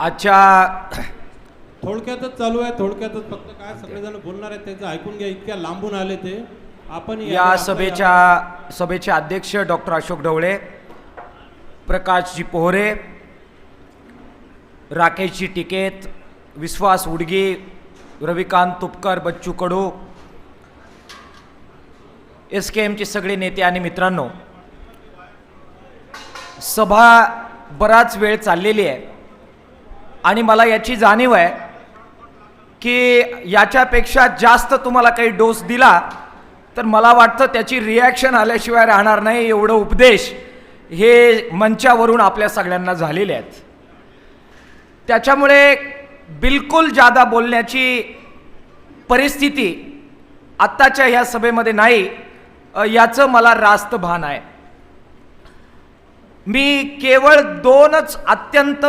आजच्या थोडक्यातच चालू आहे थोडक्यातच फक्त काय सगळेजण बोलणार आहेत त्यांचं ऐकून घ्या इतक्या लांबून आले ते. आपण या सभेच्या सभेचे अध्यक्ष doctor Ashok Dhawale Prakashji Pohare Rakeshji Tikait Vishwas Udgi Ravikant Tupkar Bachchu Kadu S K एमचे सगळे नेते आणि मित्रांनो सभा बराच वेळ चाललेली आहे. आणि मला याची जाणीव आहे की याच्यापेक्षा जास्त तुम्हाला काही डोस दिला तर मला वाटतं त्याची रिॲक्शन आल्याशिवाय राहणार नाही एवढं उपदेश हे मंचावरून आपल्या सगळ्यांना झालेले आहेत. त्याच्यामुळे बिलकुल जादा बोलण्याची परिस्थिती आत्ताच्या ह्या सभेमध्ये नाही याचं मला रास्त भान आहे. मी केवळ दोनच अत्यंत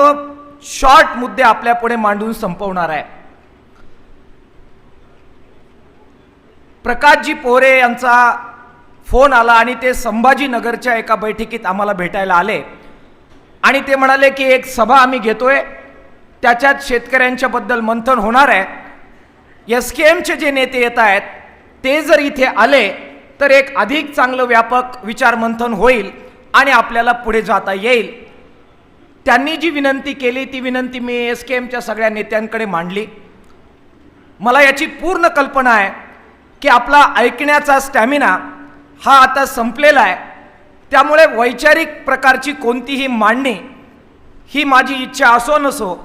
शॉर्ट मुद्दे आपल्या पुढे मांडून संपवणार आहे. प्रकाशजी पोरे यांचा फोन आला आणि ते संभाजीनगरच्या एका बैठकीत आम्हाला भेटायला आले. आणि ते म्हणाले की एक सभा आम्ही घेतोय. त्याच्यात शेतकऱ्यांच्याबद्दल मंथन होणार आहे. एस के एमचे जे नेते येत आहेत ते जर इथे आले तर एक अधिक चांगलं व्यापक विचार मंथन होईल आणि आपल्याला पुढे जाता येईल. त्यांनी जी विनंती केली ती विनंती मी एस के एमच्या सगळ्या नेत्यांकडे मांडली. मला याची पूर्ण कल्पना आहे की आपला ऐकण्याचा स्टॅमिना हा आता संपलेला आहे. त्यामुळे वैचारिक प्रकारची कोणतीही मांडणी ही माझी इच्छा असो नसो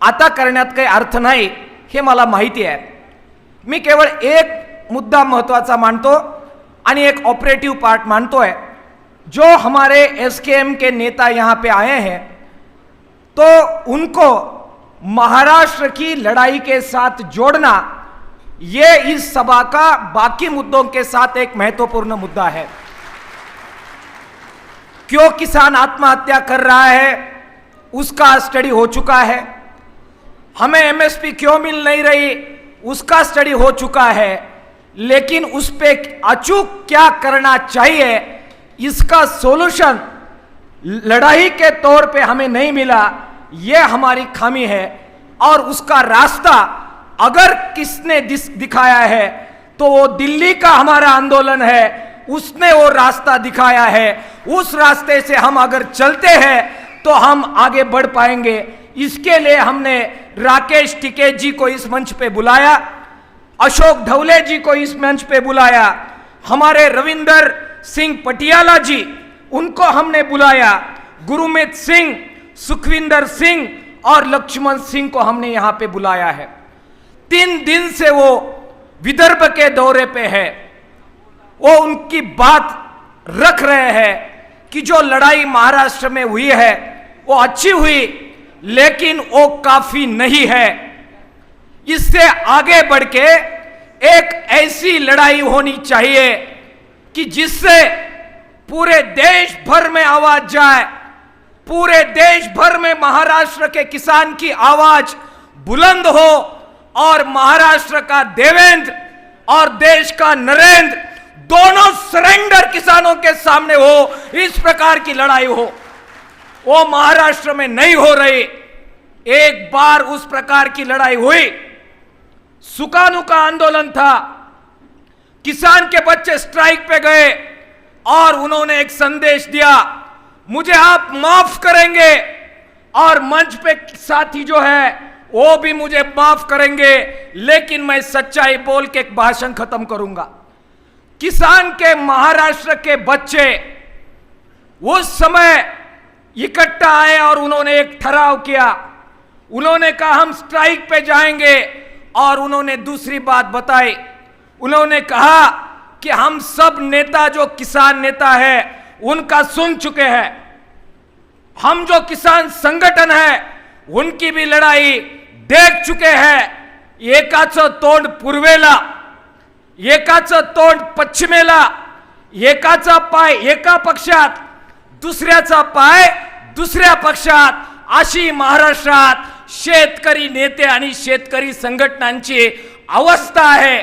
आता करण्यात काही अर्थ नाही हे मला माहिती आहे. मी केवळ एक मुद्दा महत्त्वाचा मानतो आणि एक ऑपरेटिव पार्ट मानतो है जो हमारे एस के एम के नेता यहाँ पे आए हैं तो उनको महाराष्ट्र की लड़ाई के साथ जोड़ना, ये इस सभा का बाकी मुद्दों के साथ एक महत्वपूर्ण मुद्दा है। क्यों किसान आत्महत्या कर रहा है, उसका स्टडी हो चुका है। हमें एमएसपी क्यों मिल नहीं रही, उसका स्टडी हो चुका है। लेकिन उस पर अचूक क्या करना चाहिए, इसका सॉल्यूशन लड़ाई के तौर पे हमें नहीं मिला, ये हमारी खामी है। और उसका रास्ता अगर किसने दिखाया है तो वो दिल्ली का हमारा आंदोलन है। उसने वो रास्ता दिखाया है। उस रास्ते से हम अगर चलते हैं तो हम आगे बढ़ पाएँगे। इसके लिए हमने राकेश टिकेत जी को इस मंच पे बुलाया, अशोक ढवले जी को इस मंच पे बुलाया, हमारे रविंदर सिंह पटियाला जी उनको हमने बुलाया। गुरुमीत सिंह, सुखविंदर सिंह और लक्ष्मण सिंह को हमने यहाँ पे बुलाया है। तीन दिन से वो विदर्भ के दौरे पे है। वो उनकी बात रख रहे हैं कि जो लड़ाई महाराष्ट्र में हुई है, वो अच्छी हुई, लेकिन वो काफ़ी नहीं है। इससे आगे बढ़ के एक ऐसी लड़ाई होनी चाहिए कि जिससे पूरे देश भर में आवाज़ जाए। पूरे देश भर में महाराष्ट्र के किसान की आवाज़ बुलंद हो और महाराष्ट्र का देवेंद्र और देश का नरेंद्र दोनों सरेंडर किसानों के सामने हो, इस प्रकार की लड़ाई हो। वो महाराष्ट्र में नहीं हो रही। एक बार उस प्रकार की लड़ाई हुई। सुकानू का आंदोलन था। किसान के बच्चे स्ट्राइक पे गए। और उन्होंने एक संदेश दिया, मुझे आप माफ़ करेंगे और मंच पे साथी जो है, वो भी मुझे माफ़ करेंगे, लेकिन मैं सच्चाई बोल के एक भाषण खत्म करूँगा। किसान के, महाराष्ट्र के बच्चे, उस समय इकट्ठा आए और उन्होंने एक ठहराव किया। उन्होंने कहा, हम स्ट्राइक पे जाएँगे। और उन्होंने दूसरी बात बताई। उन्होंने कहा कि हम सब नेता जो किसान नेता है उनका सुन चुके हैं। हम जो किसान संगठन है उनकी भी लढाई देख चुके हैं। एकाचं तोंड पूर्वेला एकाचं तोंड पश्चिमेला एकाचा पाय एका पक्षात दुसऱ्याचा पाय दुसऱ्या पक्षात अशी महाराष्ट्रात शेतकरी नेते आणि शेतकरी संघटनांची अवस्था आहे.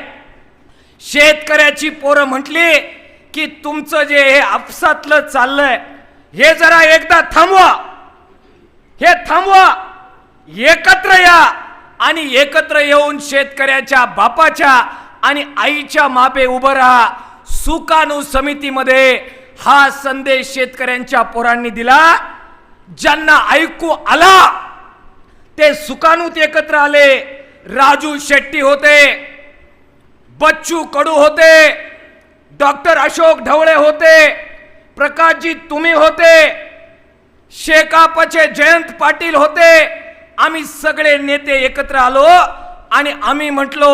शेतकऱ्याची पोरं म्हटली की तुमचं जे हे आपसातलं चाललंय हे जरा एकदा थांबवा. हे थांबवा. एकत्र या आणि एकत्र येऊन शेतकऱ्याच्या बापाच्या आणि आईच्या मापे उभं राहा. सुकाणू समितीमध्ये हा संदेश शेतकऱ्यांच्या पोरांनी दिला. ज्यांना ऐकू आला ते सुकाणूत एकत्र आले. राजू शेट्टी होते. बच्चू कडू होते डॉक्टर अशोक ढवळे होते प्रकाशजी तुम्ही होते शेकापचे जयंत पाटील होते आम्ही सगळे नेते एकत्र आलो आणि आम्ही म्हटलो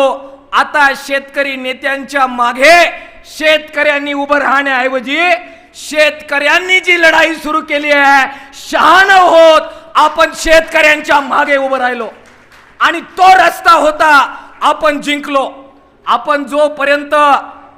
आता शेतकरी नेत्यांच्या मागे शेतकऱ्यांनी उभं राहण्याऐवजी शेतकऱ्यांनी जी लढाई सुरू केली आहे शहाण होत आपण शेतकऱ्यांच्या मागे उभं राहिलो. आणि तो रस्ता होता आपण जिंकलो. आपण जोपर्यंत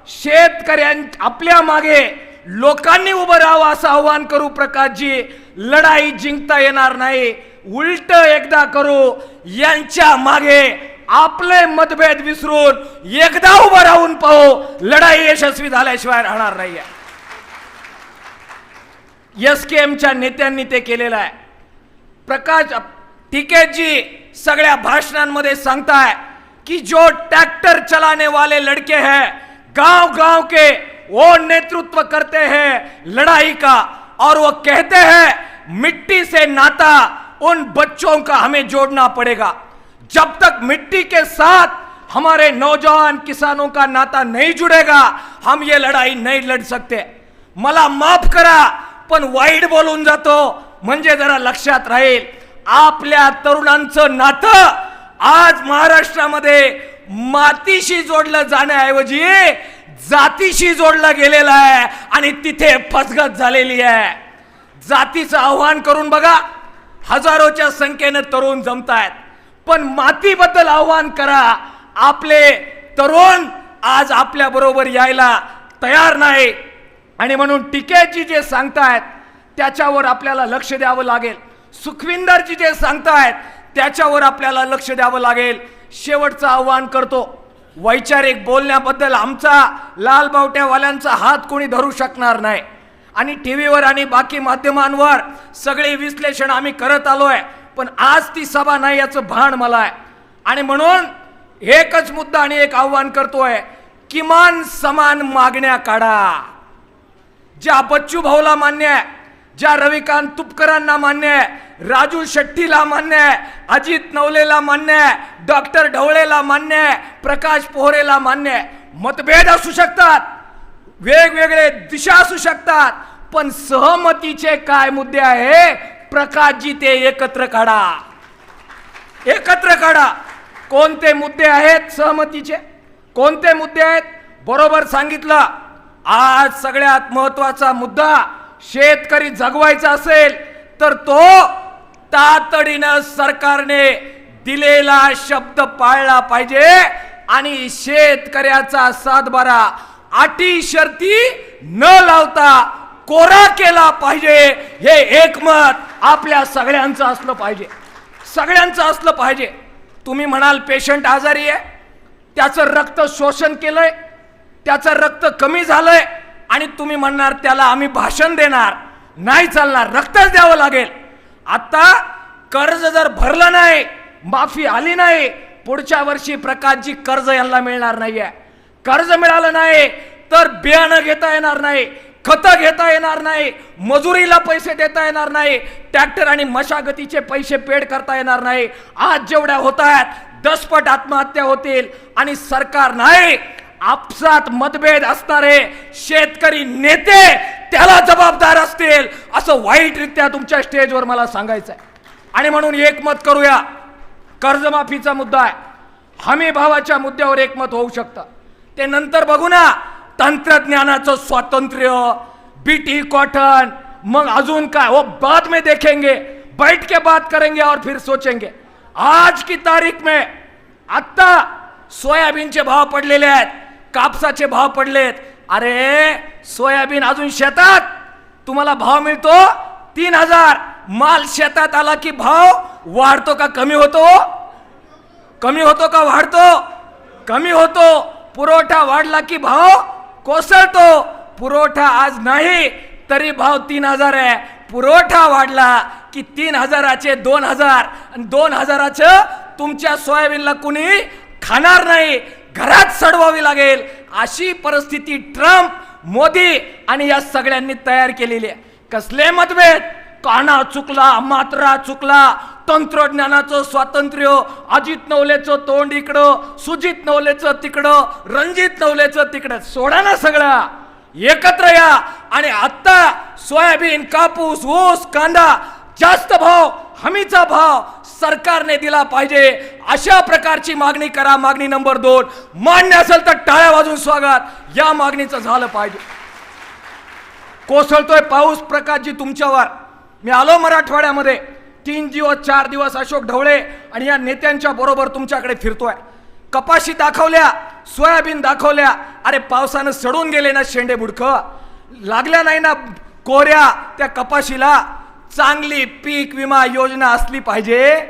शेतकऱ्यां आपल्या मागे लोकांनी उभं राहावं असं आव्हान करू प्रकाशजी लढाई जिंकता येणार नाही. उलट एकदा करू यांच्या मागे आपले मतभेद विसरून एकदा उभं राहून पाहू लढाई यशस्वी झाल्याशिवाय राहणार नाही एस के एमच्या नेत्यांनी ते केलेलं आहे. प्रकाश टिकेजी सगळ्या भाषणांमध्ये सांगताय कि जो ट्रैक्टर चलाने वाले लड़के हैं गाँव गाँव के वो नेतृत्व करते हैं लड़ाई का और वो कहते हैं, मिट्टी से नाता उन बच्चों का हमें जोड़ना पड़ेगा। जब तक मिट्टी के साथ हमारे नौजवान किसानों का नाता नहीं जुड़ेगा, हम ये लड़ाई नहीं लड़ सकते। मला माफ़ करा, पण वाईट बोलून जातो, म्हणजे जरा लक्षात राहील, आपल्या तरुणांचं नातं आज महाराष्ट्रामध्ये मातीशी जोडलं जाण्याऐवजी जातीशी जोडलं गेलेलं आहे आणि तिथे फसगत झालेली आहे. जातीचं आव्हान करून बघा हजारोच्या संख्येनं तरुण जमतायत. पण मातीबद्दल आव्हान करा आपले तरुण आज आपल्या बरोबर यायला तयार नाही. आणि म्हणून टिकेजी जे सांगतायत त्याच्यावर आपल्याला लक्ष द्यावं लागेल. सुखविंदरजी जे सांगतायत त्याच्यावर आपल्याला लक्ष द्यावं लागेल. शेवटचं आव्हान करतो. वैचारिक बोलण्याबद्दल आमचा लाल बावट्यावाल्यांचा हात कोणी धरू शकणार नाही. आणि टी व्हीवर आणि बाकी माध्यमांवर सगळे विश्लेषण आम्ही करत आलो आहे पण आज ती सभा नाही याचं भान मला आहे. आणि म्हणून एकच मुद्दा आणि एक आव्हान करतोय. किमान समान मागण्या काढा. ज्या बच्चू भाऊला मान्य आहे ज्या रविकांत तुपकरांना मान्य आहे राजू शेट्टीला मान्य आहे अजित नवलेला मान्य आहे डॉक्टर ढवळेला मान्य आहे प्रकाश पोहरेला मान्य आहे. मतभेद असू शकतात वेगवेगळे दिशा असू शकतात पण सहमतीचे काय मुद्दे आहे प्रकाशजी ते एकत्र काढा. एकत्र काढा. कोणते मुद्दे आहेत सहमतीचे? कोणते मुद्दे आहेत? बरोबर सांगितलं. आज सगळ्यात महत्त्वाचा मुद्दा शेतकरी जगवायचा असेल तर तो तातडीनं सरकारने दिलेला शब्द पाळला पाहिजे आणि शेतकऱ्याचा सातबारा अटी शर्ती न लावता कोरा केला पाहिजे. हे एकमत आपल्या सगळ्यांचं असलं पाहिजे. सगळ्यांचं असलं पाहिजे. तुम्ही म्हणाल पेशंट आजारी आहे. त्याचं रक्त शोषण केलंय. त्याचं रक्त कमी झालंय. आणि तुम्ही म्हणणार त्याला आम्ही भाषण देणार. नाही चालणार. रक्तच द्यावं लागेल. आता कर्ज जर भरलं नाही माफी आली नाही पुढच्या वर्षी प्रकाशजी कर्ज यांना मिळणार नाहीये. कर्ज मिळालं नाही तर बियाणं घेता येणार नाही खतं घेता येणार नाही मजुरीला पैसे देता येणार नाही ट्रॅक्टर आणि मशागतीचे पैसे पेड करता येणार नाही. आज जेवढ्या होत आहेत दसपट आत्महत्या होतील आणि सरकार नाही आपसात मतभेद असणारे शेतकरी नेते त्याला जबाबदार असतील असं वाईटरित्या तुमच्या स्टेजवर मला सांगायचं आहे आणि म्हणून एकमत करूया. कर्जमाफीचा मुद्दा आहे. हमी भावाच्या मुद्द्यावर एकमत होऊ शकतं. ते नंतर बघू ना तंत्रज्ञानाचं स्वातंत्र्य बीटी कॉटन मग अजून काय? वो बाद में देखेंगे. बैठ के बात करेंगे और फिर सोचेंगे. आज की तारीख में आत्ता सोयाबीनचे भाव पडलेले आहेत. कापसाचे भाव पडलेत. अरे सोयाबीन अजून शेतात? तुम्हाला भाव मिळतो? तीन हजार. माल शेतात आला की भाव वाढतो का कमी होतो? कमी होतो का वाढतो? कमी होतो. पुरवठा वाढला की भाव कोसळतो. पुरवठा आज नाही तरी भाव तीन हजार आहे. पुरवठा वाढला की तीन हजाराचे दोन हजार. आणि दोन हजाराचं तुमच्या सोयाबीनला कुणी खाणार नाही. घरात सडवावी लागेल. अशी परिस्थिती ट्रम्प मोदी आणि या सगळ्यांनी तयार केलेली आहे. कसले मतभेद? काना चुकला मात्रा चुकला. तंत्रज्ञानाचं स्वातंत्र्य अजित नवलेचं तोंड इकडं सुजित नवलेचं तिकडं रणजित नवलेचं तिकडं. सोडा ना सगळा. एकत्र या. आणि आत्ता सोयाबीन कापूस ऊस कांदा जास्त भाव हमीचा भाव सरकारने दिला पाहिजे. अशा प्रकारची मागणी करा. मागणी नंबर दोन मान्य असेल तर टाळ्या वाजून स्वागत. या मागणीचं झालं पाहिजे. कोसळतोय पाऊस प्रकाशजी तुमच्यावर. मी आलो मराठवाड्यामध्ये. तीन दिवस चार दिवस अशोक ढवळे आणि या नेत्यांच्या बरोबर तुमच्याकडे फिरतोय. कपाशी दाखवल्या सोयाबीन दाखवल्या. अरे पावसानं सडून गेले ना शेंडे बुडख. लागल्या नाही ना कोऱ्या त्या कपाशीला. चांगली पीक विमा योजना असली पाहिजे.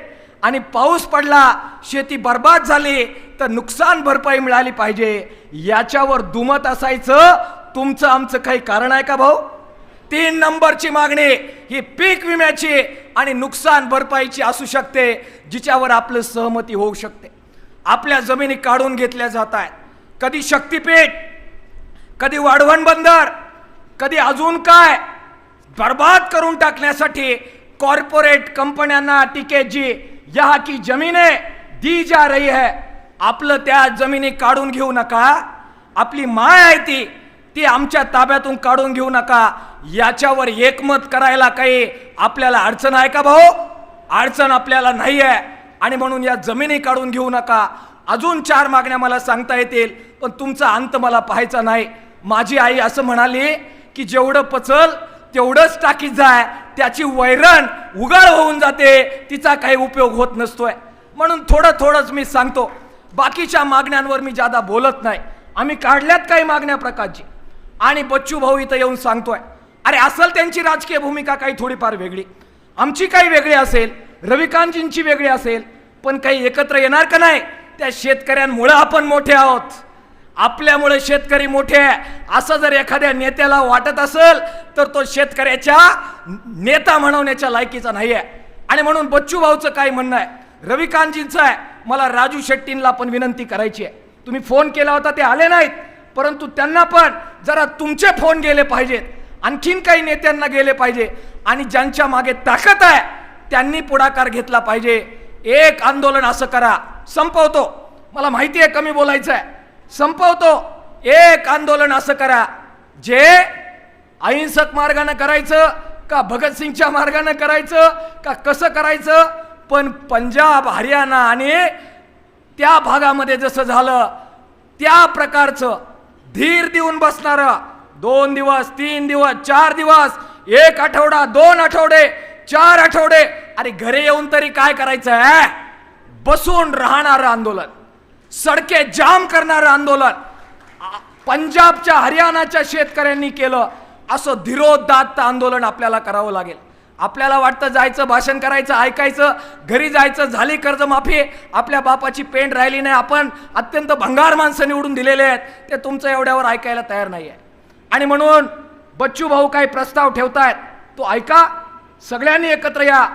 आणि पाऊस पडला शेती बर्बाद झाली तर नुकसान भरपाई मिळाली पाहिजे. याच्यावर दुमत असायचं. तुमचं आमचं काही कारण आहे का भाऊ? तीन नंबरची मागणी ही पीक विम्याची आणि नुकसान भरपाईची असू शकते जिच्यावर आपलं सहमती होऊ शकते. आपल्या जमिनी काढून घेतल्या जात आहेत. कधी शक्तीपीठ कधी वाढवण बंदर कधी अजून काय? बर्बाद करून टाकण्यासाठी कॉर्पोरेट कंपन्यांना टिकेट जी यहाँ की जमीने दी जा रही है। आपलं त्या जमिनी काढून घेऊ नका। आपली माय आहे ती ती आमच्या ताब्यातून काढून घेऊ नका। याच्यावर एकमत करायला काही आपल्याला अडचण आहे का भाऊ? अडचण आपल्याला नाही आहे आणि म्हणून या जमिनी काढून घेऊ नका। अजून चार मागण्या मला सांगता येतील पण तुमचा अंत मला पाहायचा नाही। माझी आई असं म्हणाली की जेवढं पचल तेवढंच टाकीत जाय त्याची वैरण उगाळ होऊन जाते तिचा काही उपयोग होत नसतोय. म्हणून थोडं थोडंच मी सांगतो बाकीच्या मागण्यांवर मी जादा बोलत नाही. आम्ही काढल्यात काही मागण्या प्रकारची. आणि बच्चू भाऊ इथं येऊन सांगतोय अरे असेल त्यांची राजकीय भूमिका काही थोडीफार वेगळी. आमची काही वेगळी असेल रविकांतजींची वेगळी असेल पण काही एकत्र येणार का नाही त्या शेतकऱ्यांमुळं आपण मोठे आहोत. आपल्यामुळे शेतकरी मोठे आहे. असं जर एखाद्या नेत्याला वाटत असेल तर तो शेतकऱ्याच्या नेता म्हणवण्याच्या लायकीचा नाही आहे. आणि म्हणून बच्चू भाऊचं काय म्हणणं आहे. रविकांतजींचं आहे. मला राजू शेट्टींना पण विनंती करायची आहे. तुम्ही फोन केला होता ते आले नाहीत. परंतु त्यांना पण जरा तुमचे फोन गेले पाहिजेत. आणखीन काही नेत्यांना गेले पाहिजे. आणि ज्यांच्या मागे ताकद आहे त्यांनी पुढाकार घेतला पाहिजे. एक आंदोलन असं करा. संपवतो. मला माहिती आहे कमी बोलायचं आहे. संपवतो. एक आंदोलन असं करा. जे अहिंसक मार्गाने करायचं का भगतसिंगच्या मार्गाने करायचं का कसं करायचं पण पंजाब हरियाणा आणि त्या भागामध्ये जसं झालं त्या प्रकारचं धीर देऊन बसणारं दोन दिवस तीन दिवस चार दिवस एक आठवडा दोन आठवडे चार आठवडे अरे घरी येऊन तरी काय करायचं आहे बसून राहणारं आंदोलन. सडके जाम करणारं आंदोलन. पंजाबच्या हरियाणाच्या शेतकऱ्यांनी केलं. असं धीरोदात्त आंदोलन आपल्याला करावं लागेल. आपल्याला वाटतं जायचं भाषण करायचं ऐकायचं घरी जायचं झाली कर्जमाफी. आपल्या बापाची पेंट राहिली नाही. आपण अत्यंत भंगार माणसं निवडून दिलेले आहेत. ते तुमचं एवढ्यावर ऐकायला तयार नाही आहे आणि म्हणून बच्चू भाऊ काही प्रस्ताव ठेवतायत. तो ऐका. सगळ्यांनी एकत्र या.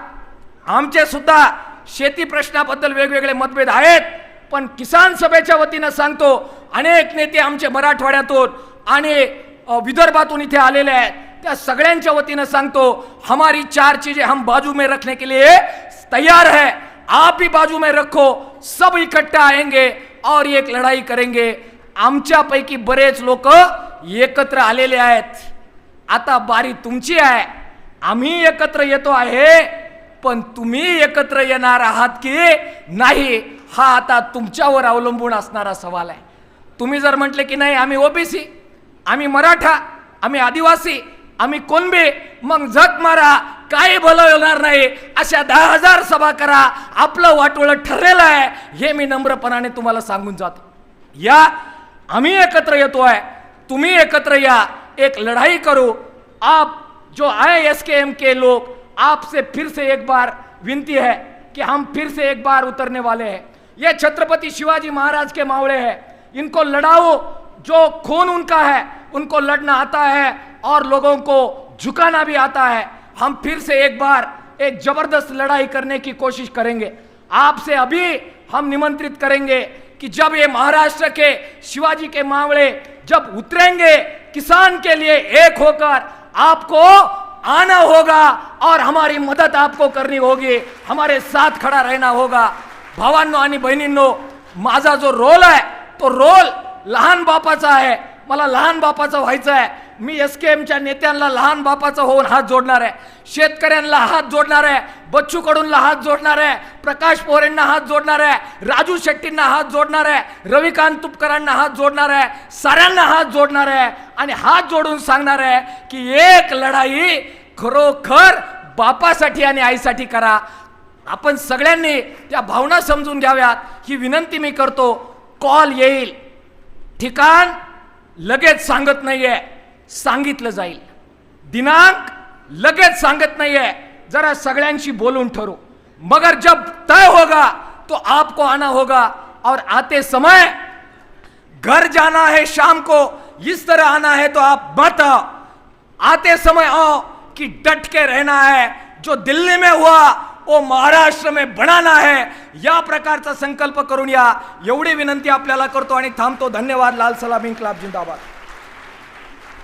आमचे सुद्धा शेती प्रश्नाबद्दल वेगवेगळे मतभेद आहेत. पण किसान सभेच्या वतीनं सांगतो अनेक नेते आमचे मराठवाड्यातून आणि विदर्भातून इथे आलेले आहेत. त्या सगळ्यांच्या वतीनं सांगतो हमारी चार चीजें हम बाजू में रखने के लिए तैयार है. आप ही बाजू में रखो सब इकट्ठा आएंगे और एक लढाई करेंगे. आमच्यापैकी बरेच लोक एकत्र आलेले आहेत. आता बारी तुमची आहे. आम्ही एकत्र येतो आहे पण तुम्ही एकत्र येणार आहात की नाही हा आता तुमच्यावर अवलंबून असणारा सवाल आहे. तुम्ही जर म्हटले की नाही आम्ही ओबीसी आम्ही मराठा आम्ही आदिवासी आम्ही कोणबे मग झक मारा काही भलं होणार नाही. अशा दहा हजार सभा करा आपलं वाटोळं ठरलेलं आहे हे मी नम्रपणाने तुम्हाला सांगून जातो. या आम्ही एकत्र येतोय तुम्ही एकत्र या एक लढाई करू. आप जो आय एस के एम के लोक आपसे फिर से एक बार विनती है कि हम फिर से एक बार उतरने वाले हैं। ये छत्रपति शिवाजी महाराज के मावड़े हैं। इनको लड़ाओ, जो खून उनका है, उनको लड़ना आता है और लोगों को झुकाना भी आता है। हम फिर से एक बार एक ज़बरदस्त लड़ाई करने की कोशिश करेंगे। आपसे अभी हम निमंत्रित करेंगे कि जब ये महाराष्ट्र के शिवाजी के मावड़े जब उतरेंगे, किसान के लिए एक होकर आपको आना होगा और हमारी मदद आपको करनी होगी। हमारे साथ खड़ा रहना होगा। भावांनो आणि बहिणींनो माझा जो रोल आहे तो रोल लहान बापाचा आहे. मला लहान बापाचं व्हायचं आहे मी एस के एमच्या नेत्यांना लहान बापाचं होऊन हात जोडणार आहे. शेतकऱ्यांना हात जोडणार आहे. बच्चूकडूंना हात जोडणार आहे. प्रकाश पोरेंना हात जोडणार आहे. राजू शेट्टींना हात जोडणार आहे. रविकांत तुपकरांना हात जोडणार आहे. साऱ्यांना हात जोडणार आहे. आणि हात जोडून सांगणार आहे की एक लढाई खरोखर बापासाठी आणि आईसाठी करा. आपण सगळ्यांनी त्या भावना समजून घ्याव्यात. ही विनंती मी करतो. कॉल येईल. ठिकाण लगेच सांगत नाहीये. सांगितलं जाईल. दिनांक लगेच सांगत नाहीये. जरा सगळ्यांशी बोलून ठरू. मगर जब तय होगा तो आपको आना होगा और आते समय घर जाना है शाम को इस तरह आना है तो आप मत आओ। आते समय आओ कि डट के रहना है। जो दिल्ली में हुआ ओ महाराष्ट्र में बनाना है या प्रकारचा संकल्प करून या. एवढी विनंती आपल्याला करतो आणि थांबतो. धन्यवाद लाल सलाम इन्कलाब जिंदाबाद.